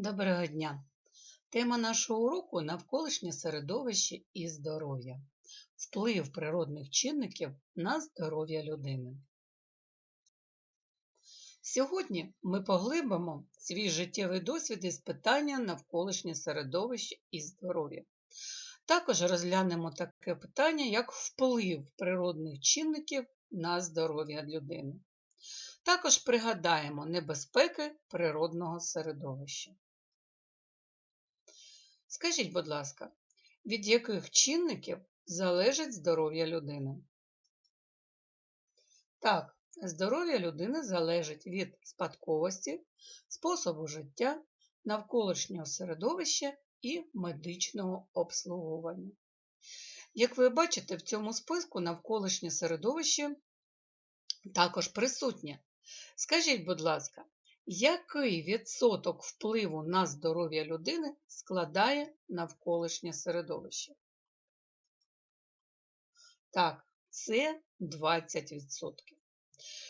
Доброго дня! Тема нашого уроку навколишнє середовище і здоров'я. Вплив природних чинників на здоров'я людини. Сьогодні ми поглибимо свій життєвий досвід із питання навколишнє середовище і здоров'я. Також розглянемо таке питання, як вплив природних чинників на здоров'я людини. Також пригадаємо небезпеки природного середовища. Скажіть, будь ласка, від яких чинників залежить здоров'я людини? Так, здоров'я людини залежить від спадковості, способу життя, навколишнього середовища і медичного обслуговування. Як ви бачите, в цьому списку навколишнє середовище також присутнє. Скажіть, будь ласка, який відсоток впливу на здоров'я людини складає навколишнє середовище? Так, це 20%.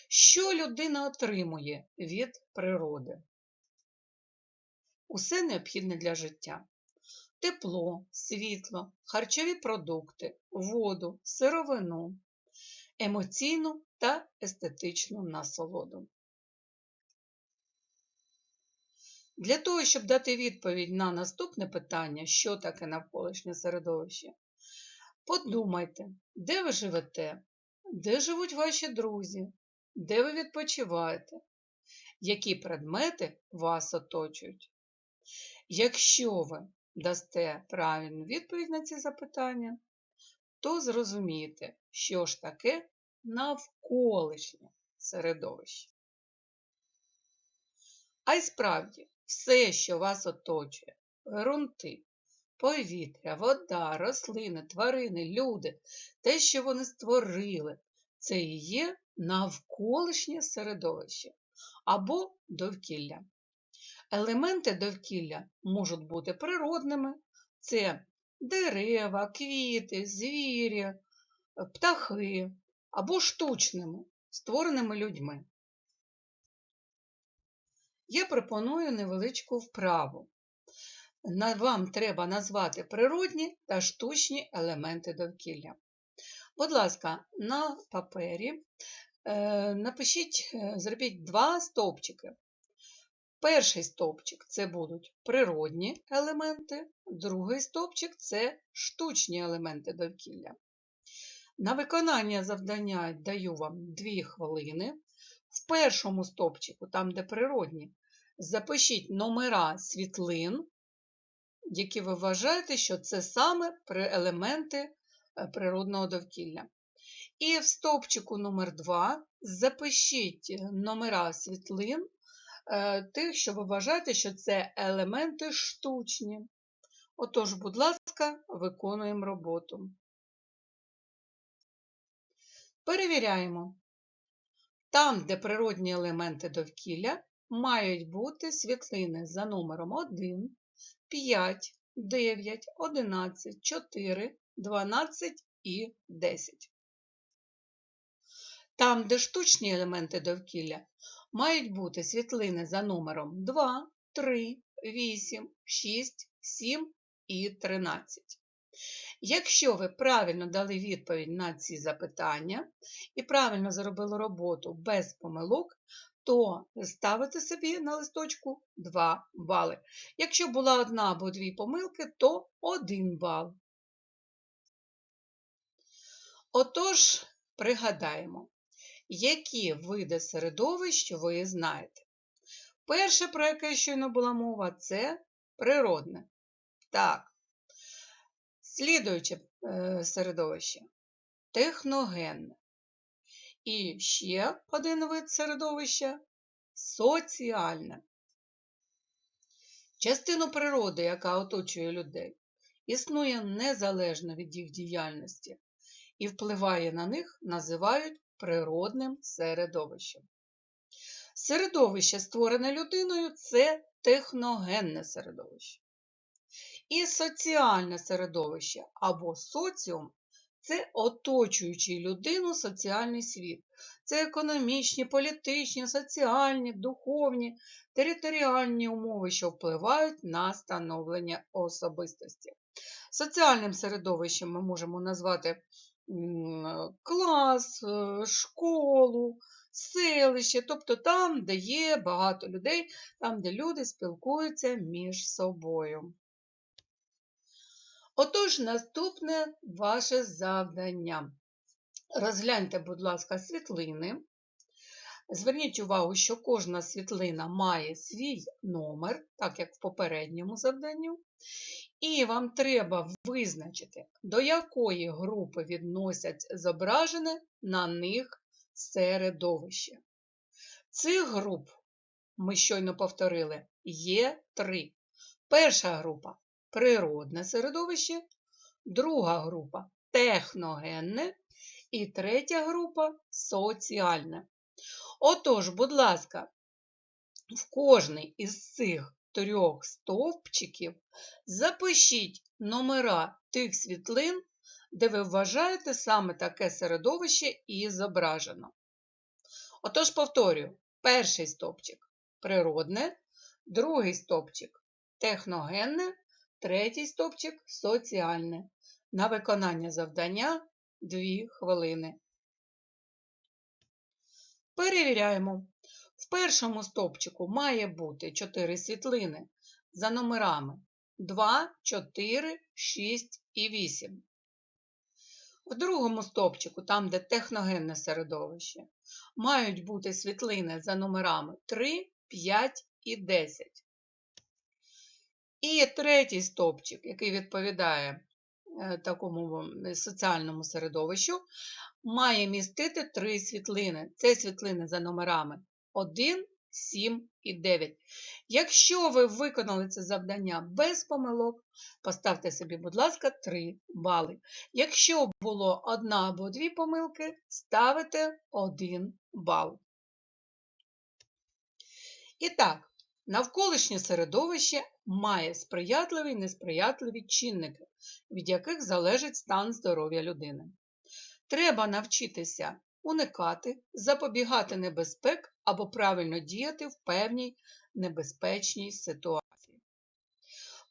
Що людина отримує від природи? Усе необхідне для життя. Тепло, світло, харчові продукти, воду, сировину, емоційну та естетичну насолоду. Для того, щоб дати відповідь на наступне питання, що таке навколишнє середовище, подумайте, де ви живете, де живуть ваші друзі, де ви відпочиваєте, які предмети вас оточують. Якщо ви дасте правильну відповідь на ці запитання, то зрозумієте, що ж таке навколишнє середовище. А й справді, все, що вас оточує, ґрунти, повітря, вода, рослини, тварини, люди, те, що вони створили, це і є навколишнє середовище або довкілля. Елементи довкілля можуть бути природними, це дерева, квіти, звірі, птахи або штучними, створеними людьми. Я пропоную невеличку вправу. Вам треба назвати природні та штучні елементи довкілля. Будь ласка, на папері е, напишіть, е, зробіть два стовпчики. Перший стовпчик це будуть природні елементи, другий стовпчик це штучні елементи довкілля. На виконання завдання даю вам 2 хвилини. В першому стовпчику, там, де природні, запишіть номера світлин, які ви вважаєте, що це саме елементи е, природного довкілля. І в стовпчику номер 2 запишіть номера світлин е, тих, що ви вважаєте, що це елементи штучні. Отож, будь ласка, виконуємо роботу. Перевіряємо. Там, де природні елементи довкілля, мають бути світлини за номером 1, 5, 9, 11, 4, 12 і 10. Там, де штучні елементи довкілля, мають бути світлини за номером 2, 3, 8, 6, 7 і 13. Якщо ви правильно дали відповідь на ці запитання і правильно зробили роботу без помилок, то ставите собі на листочку 2 бали. Якщо була одна або дві помилки, то 1 бал. Отож, пригадаємо, які види середовищ ви знаєте. Перше, про яке щойно була мова, це природне. Так, слідуюче е, середовище техногенне. І ще один вид середовища соціальне. Частину природи, яка оточує людей, існує незалежно від їх діяльності і впливає на них, називають природним середовищем. Середовище, створене людиною, це техногенне середовище. І соціальне середовище або соціум це оточуючий людину соціальний світ. Це економічні, політичні, соціальні, духовні територіальні умови, що впливають на становлення особистості. Соціальним середовищем ми можемо назвати клас, е, школу, селище, тобто там, де є багато людей, там, де люди спілкуються між собою. Отож, наступне ваше завдання. Розгляньте, будь ласка, світлини. Зверніть увагу, що кожна світлина має свій номер, так як в попередньому завданні. І вам треба визначити, до якої групи відносять зображене на них середовище. Цих груп, ми щойно повторили, є три. Перша група природне середовище, друга група техногенне і третя група соціальне. Отож, будь ласка, в кожний із цих трьох стовпчиків запишіть номера тих світлин, де ви вважаєте саме таке середовище і зображено. Отож, повторюю, перший стовпчик природне, другий стовпчик техногенне, третій стовпчик соціальне. На виконання завдання 2 хвилини. Перевіряємо. В першому стовпчику має бути 4 світлини за номерами 2, 4, 6 і 8. В другому стовпчику, там, де техногенне середовище, мають бути світлини за номерами 3, 5 і 10. І третій стовпчик, який відповідає е, такому соціальному середовищу, має містити три світлини. Це світлини за номерами 1, 7 і 9. Якщо ви виконали це завдання без помилок, поставте собі, будь ласка, 3 бали. Якщо було одна або дві помилки, ставите 1 бал. І так, навколишнє середовище має сприятливі і несприятливі чинники, від яких залежить стан здоров'я людини. Треба навчитися уникати, запобігати небезпек або правильно діяти в певній небезпечній ситуації.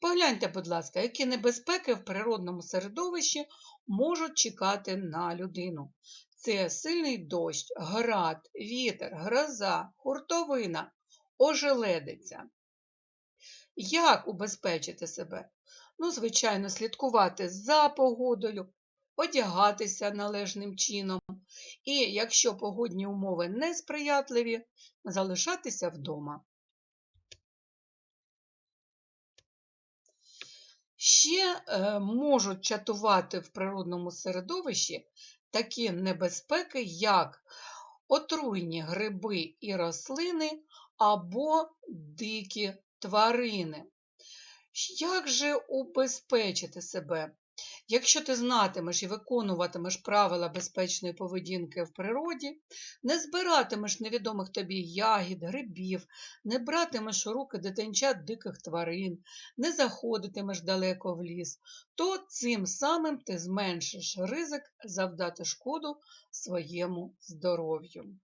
Погляньте, будь ласка, які небезпеки в природному середовищі можуть чекати на людину. Це сильний дощ, град, вітер, гроза, хуртовина, ожеледиця. Як убезпечити себе? Ну, звичайно, слідкувати за погодою, одягатися належним чином. І якщо погодні умови несприятливі, залишатися вдома. Ще е, можуть чатувати в природному середовищі такі небезпеки, як отруйні гриби і рослини або дикі тварини. Як же убезпечити себе? Якщо ти знатимеш і виконуватимеш правила безпечної поведінки в природі, не збиратимеш невідомих тобі ягід, грибів, не братимеш у руки дитинчат диких тварин, не заходитимеш далеко в ліс, то цим самим ти зменшиш ризик завдати шкоду своєму здоров'ю.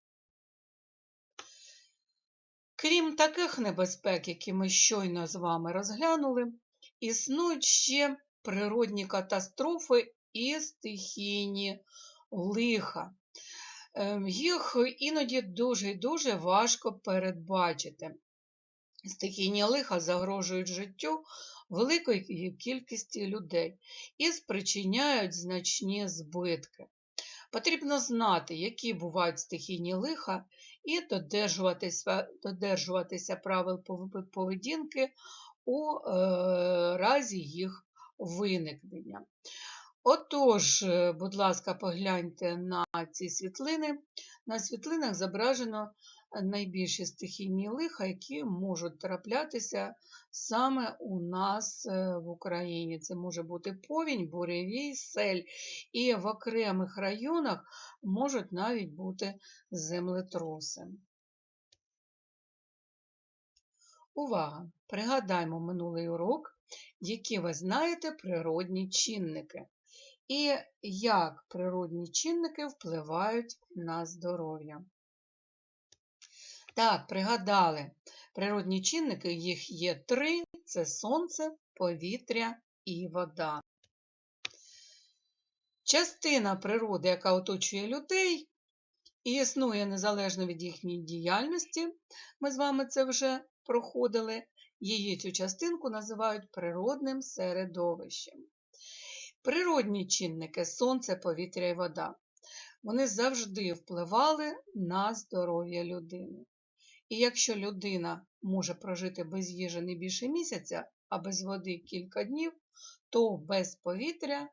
Крім таких небезпек, які ми щойно з вами розглянули, існують ще природні катастрофи і стихійні лиха. Ем, їх іноді дуже і дуже важко передбачити. Стихійні лиха загрожують життю великої кількості людей і спричиняють значні збитки. Потрібно знати, які бувають стихійні лиха, і додержуватися, додержуватися правил поведінки у е, разі їх виникнення. Отож, е, будь ласка, погляньте на ці світлини. На світлинах зображено найбільші стихійні лиха, які можуть траплятися саме у нас е, в Україні. Це може бути повінь, буревій, сель, і в окремих районах можуть навіть бути землетроси. Увага! Пригадаймо минулий урок, які ви знаєте природні чинники. І як природні чинники впливають на здоров'я. Так, пригадали. Природні чинники, їх є три: це сонце, повітря і вода. Частина природи, яка оточує людей і існує незалежно від їхньої діяльності, ми з вами це вже проходили, її цю частинку називають природним середовищем. Природні чинники сонце, повітря і вода. Вони завжди впливали на здоров'я людини. І якщо людина може прожити без їжі не більше місяця, а без води кілька днів, то без повітря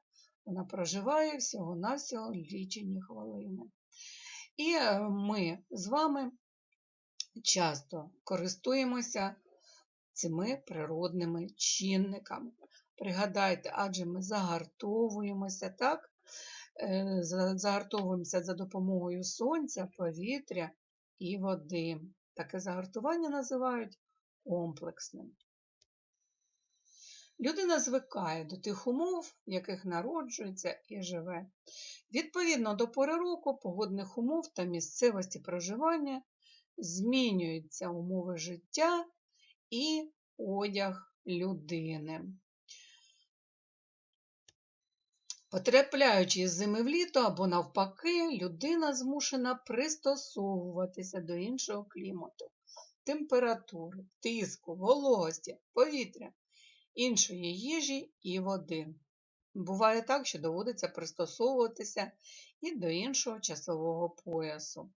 вона проживає всього-навсього лічені хвилини. І е, ми з вами часто користуємося цими природними чинниками. Пригадайте, адже ми загартовуємося, так? Е, загартовуємося за допомогою сонця, повітря і води. Таке загартування називають комплексним. Людина звикає до тих умов, в яких народжується і живе. Відповідно до пори року, погодних умов та місцевості проживання змінюються умови життя і одяг людини. Потрапляючи з зими в літо або навпаки, людина змушена пристосовуватися до іншого клімату, температури, тиску, вологості, повітря, іншої їжі і води. Буває так, що доводиться пристосовуватися і до іншого часового поясу.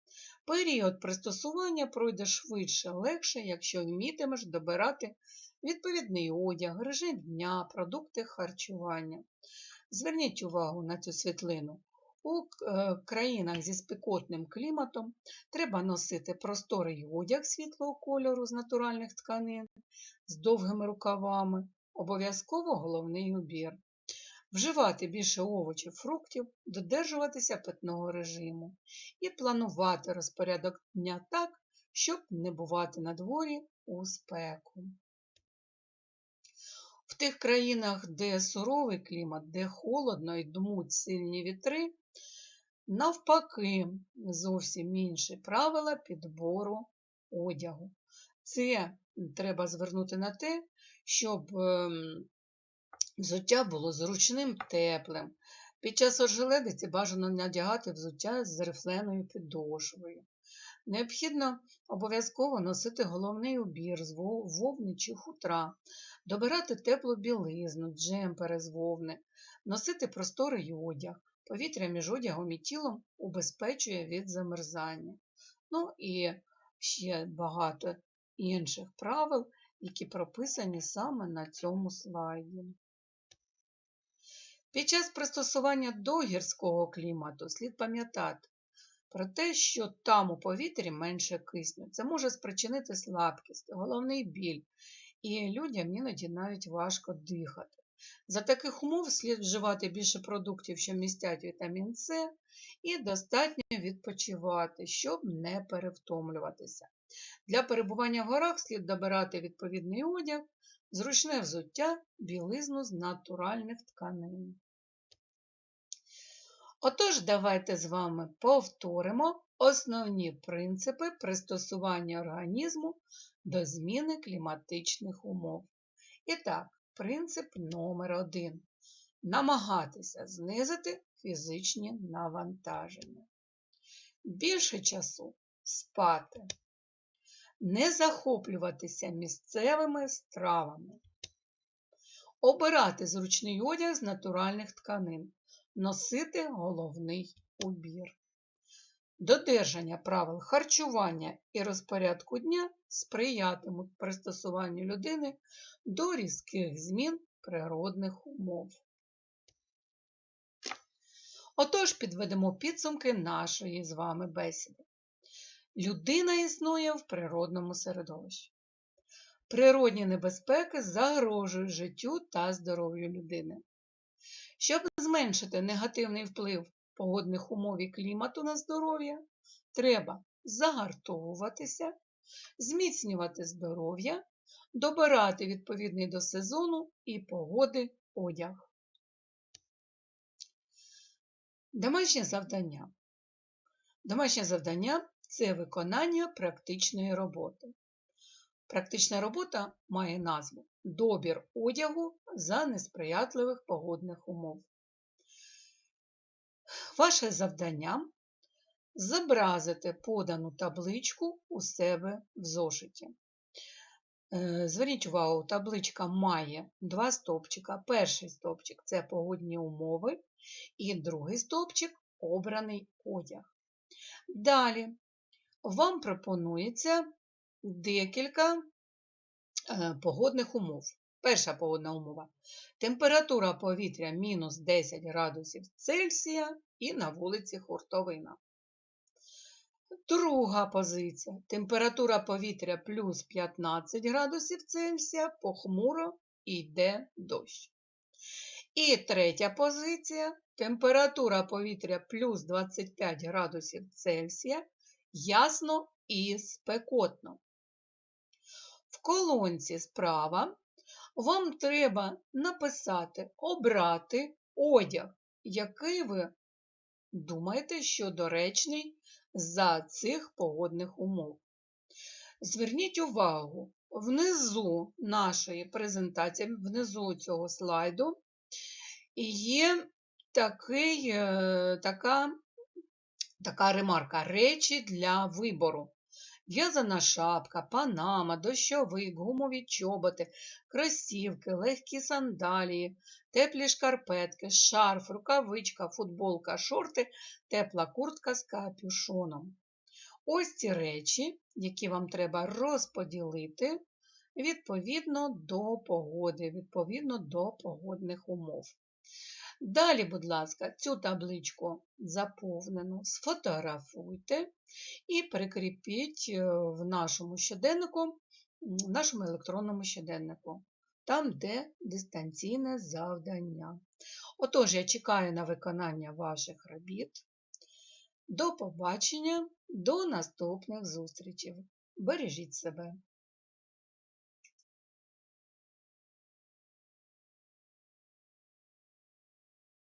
Період пристосування пройде швидше, легше, якщо вмітимеш добирати відповідний одяг, режим дня, продукти харчування. Зверніть увагу на цю світлину. У е, країнах зі спекотним кліматом треба носити просторий одяг світлого кольору з натуральних тканин з довгими рукавами, обов'язково головний убір. Вживати більше овочів, фруктів, додержуватися питного режиму і планувати розпорядок дня так, щоб не бувати на дворі у спеку. Тих країнах, де суровий клімат, де холодно і дмуть сильні вітри, навпаки, зовсім інші правила підбору одягу. Це треба звернути на те, щоб ем, взуття було зручним, теплим. Під час ожеледиці бажано надягати взуття з рифленою підошвою. Необхідно обов'язково носити головний убір з вовни чи хутра, добирати теплу білизну, джемпери з вовни, носити просторий одяг, повітря між одягом і тілом убезпечує від замерзання. Ну і ще багато інших правил, які прописані саме на цьому слайді. Під час пристосування до гірського клімату слід пам'ятати про те, що там у повітрі менше кисню. Це може спричинити слабкість, головний біль, і людям іноді навіть важко дихати. За таких умов слід вживати більше продуктів, що містять вітамін С, і достатньо відпочивати, щоб не перевтомлюватися. Для перебування в горах слід добирати відповідний одяг, зручне взуття, білизну з натуральних тканин. Отож, давайте з вами повторимо основні принципи пристосування організму до зміни кліматичних умов. І так, принцип номер один. Намагатися знизити фізичні навантаження. Більше часу спати. Не захоплюватися місцевими стравами. Обирати зручний одяг з натуральних тканин. Носити головний убір. Додержання правил харчування і розпорядку дня сприятимуть пристосуванню людини до різких змін природних умов. Отож, підведемо підсумки нашої з вами бесіди. Людина існує в природному середовищі. Природні небезпеки загрожують життю та здоров'ю людини. Щоб зменшити негативний вплив погодних умов і клімату на здоров'я, треба загартовуватися, зміцнювати здоров'я, добирати відповідний до сезону і погоди одяг. Домашнє завдання. Домашнє завдання це виконання практичної роботи. Практична робота має назву Добір одягу за несприятливих погодних умов. Ваше завдання зобразити подану табличку у себе в зошиті. Е, Зверніть увагу, табличка має два стовпчика. Перший стовпчик це погодні умови, і другий стовпчик обраний одяг. Далі вам пропонується декілька е, погодних умов. Перша погодна умова. Температура повітря мінус 10 градусів Цельсія і на вулиці Хуртовина. Друга позиція. Температура повітря плюс 15 градусів Цельсія, похмуро йде дощ. І третя позиція. Температура повітря плюс 25 градусів Цельсія, ясно і спекотно. В колонці справа вам треба написати, обрати одяг, який ви думаєте, що доречний за цих погодних умов. Зверніть увагу, внизу нашої презентації, внизу цього слайду є такий, е, така, така ремарка речі для вибору. В'язана шапка, панама, дощовик, гумові чоботи, кросівки, легкі сандалії, теплі шкарпетки, шарф, рукавичка, футболка, шорти, тепла куртка з капюшоном. Ось ці речі, які вам треба розподілити відповідно до погоди, відповідно до погодних умов. Далі, будь ласка, цю табличку заповнену сфотографуйте і прикріпіть е, в нашому щоденнику, в нашому електронному щоденнику, там, де дистанційне завдання. Отож, я чекаю на виконання ваших робіт. До побачення, до наступних зустрічей. Бережіть себе!